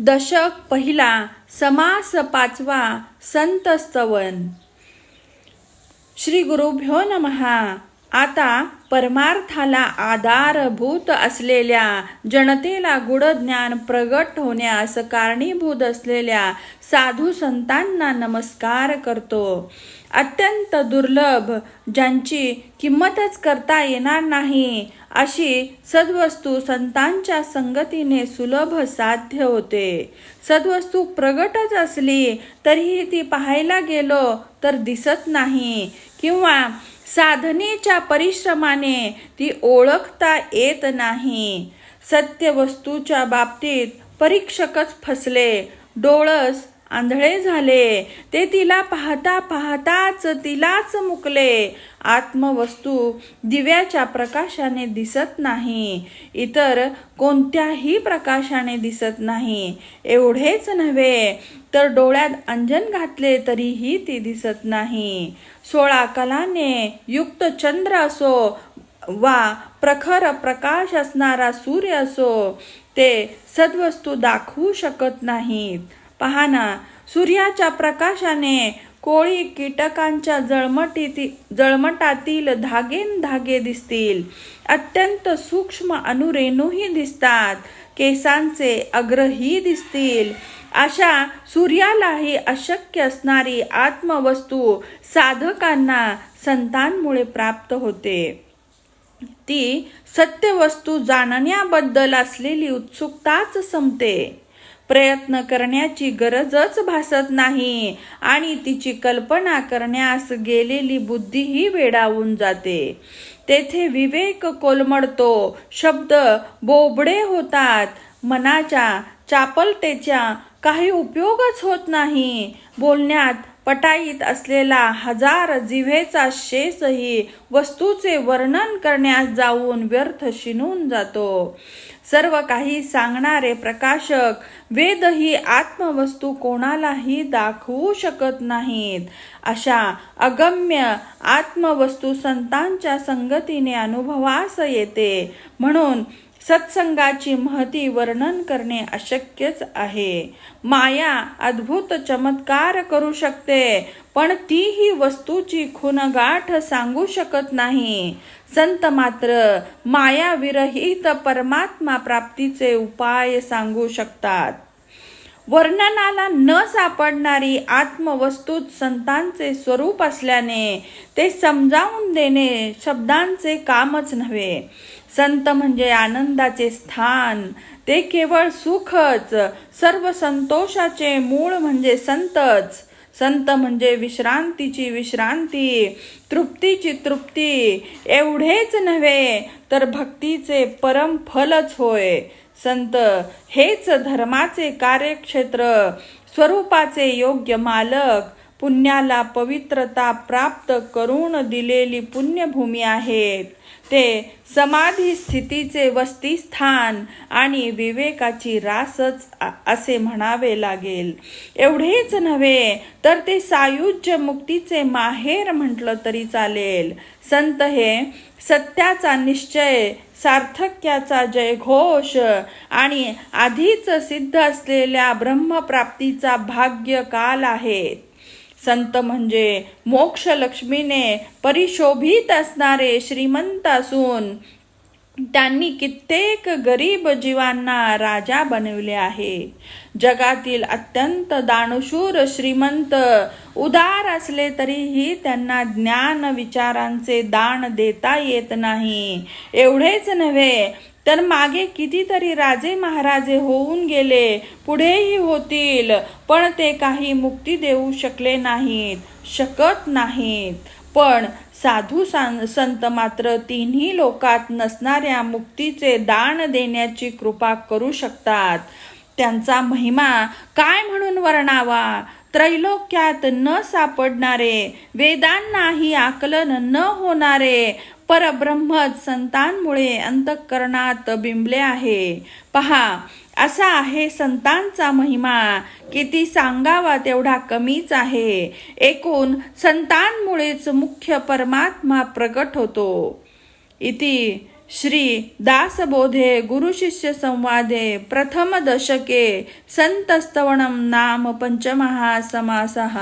दशक पहिला समास पाचवा संत स्तवन. श्री गुरुभ्यो नमहा आता परमार्थाला आधारभूत असलेल्या जनतेला गुढ ज्ञान प्रगट होण्यास कारणीभूत असलेल्या साधू संतांना नमस्कार करतो. अत्यंत दुर्लभ ज्यांची किंमतच करता येणार नाही अशी सद्वस्तू संतांच्या संगतीने सुलभ साध्य होते. सद्वस्तू प्रगटच असली तरीही ती पाहायला गेलो तर दिसत नाही किंवा साधनेच्या परिश्रमाने ती ओळखता येत नाही. सत्य वस्तूच्या बाबतीत परीक्षकच फसले. डोळस आंधळे झाले. ते तिला पाहता पाहताच तिलाच मुकले. आत्मवस्तू दिव्याच्या प्रकाशाने दिसत नाही. इतर कोणत्याही प्रकाशाने दिसत नाही. एवढेच नव्हे तर डोळ्यात अंजन घातले तरीही ती दिसत नाही. सोळा कलाने युक्त चंद्र असो वा प्रखर प्रकाश असणारा सूर्य असो ते सद्वस्तू दाखवू शकत नाहीत. पहा ना सूर्याच्या प्रकाशाने कोळी कीटकांच्या जळमटीती जळमटातील धागेन धागे दिसतील. अत्यंत सूक्ष्म अनुरेणूही दिसतात. केसांचे अग्रही दिसतील. अशा सूर्यालाही अशक्य असणारी आत्मवस्तू साधकांना संतांमुळे प्राप्त होते. ती सत्यवस्तू जाणण्याबद्दल असलेली उत्सुकताच संपते. प्रयत्न करण्याची गरजच भासत नाही आणि तिची कल्पना करण्यास गेलेली बुद्धीही वेडावून जाते. तेथे विवेक कोलमडतो शब्द बोबडे होतात मनाच्या चापलतेच्या काही उपयोगच होत नाही. बोलण्यात पटाईत असलेला हजार जिव्हेचा शेषही वस्तूचे वर्णन करण्यास जाऊन व्यर्थ शिनून जातो. सर्व काही सांगणारे प्रकाशक वेद ही आत्मवस्तू कोणालाही दाखवू शकत नाहीत. अशा अगम्य आत्मवस्तू संतांच्या संगतीने अनुभवास येते. म्हणून सत्संगाची महती वर्णन करणे अशक्यच आहे. माया अद्भुत चमत्कार करू शकते पण ती ही वस्तूची खुणगाठ सांगू शकत नाही. संत मात्र माया विरहित परमात्मा प्राप्तीचे उपाय सांगू शकतात. वर्णनाला न सापडणारी आत्मवस्तूत संतांचे स्वरूप असल्याने ते समजावून देणे शब्दांचे कामच नव्हे. संत म्हणजे आनंदाचे स्थान ते केवळ सुखच सर्व संतोषाचे मूळ म्हणजे संतच. संत म्हणजे विश्रांतीची विश्रांती तृप्तीची तृप्ती. एवढेच नव्हे तर भक्तीचे परम फलच होय. संत हेच धर्माचे कार्यक्षेत्र स्वरूपाचे योग्य मालक पुण्याला पवित्रता प्राप्त करून दिलेली पुण्यभूमी आहेत. ते समाधी स्थितीचे वस्तीस्थान आणि विवेकाची रासच असे म्हणावे लागेल. एवढेच नव्हे तर ते सायुज्य मुक्तीचे माहेर म्हटलं तरी चालेल. संत हे सत्याचा निश्चय सार्थक्याचा जयघोष आणि आधीच सिद्ध असलेल्या ब्रह्मप्राप्तीचा भाग्य काल आहेत. संत म्हणजे मोक्ष लक्ष्मीने परिशोभित असणारे श्रीमंत असून त्यांनी कित्येक गरीब जीवांना राजा बनवले आहे. जगातील अत्यंत दानशूर श्रीमंत उदार असले तरीही त्यांना ज्ञान विचारांचे दान देता येत नाही. एवढेच नव्हे तर मागे कितीतरी राजे महाराजे होऊन गेले पुढेही होतील पण ते काही मुक्ती देऊ शकले नाहीत शकत नाहीत. पण साधू संत मात्र तिन्ही लोकात नसणाऱ्या मुक्तीचे दान देण्याची कृपा करू शकतात. त्यांचा महिमा काय म्हणून वर्णावा? त्रैलोक्यात न सापडणारे वेदांनाही आकलन न होणारे परब्रह्मच संतांमुळे अंतःकरणात बिंबले आहे. पहा असा आहे संतांचा महिमा. किती सांगावा तेवढा कमीच आहे. एकूण संतांमुळेच मुख्य परमात्मा प्रगट होतो. इति श्री दासबोधे गुरुशिष्य संवादे प्रथम दशके नाम पञ्चमः समासः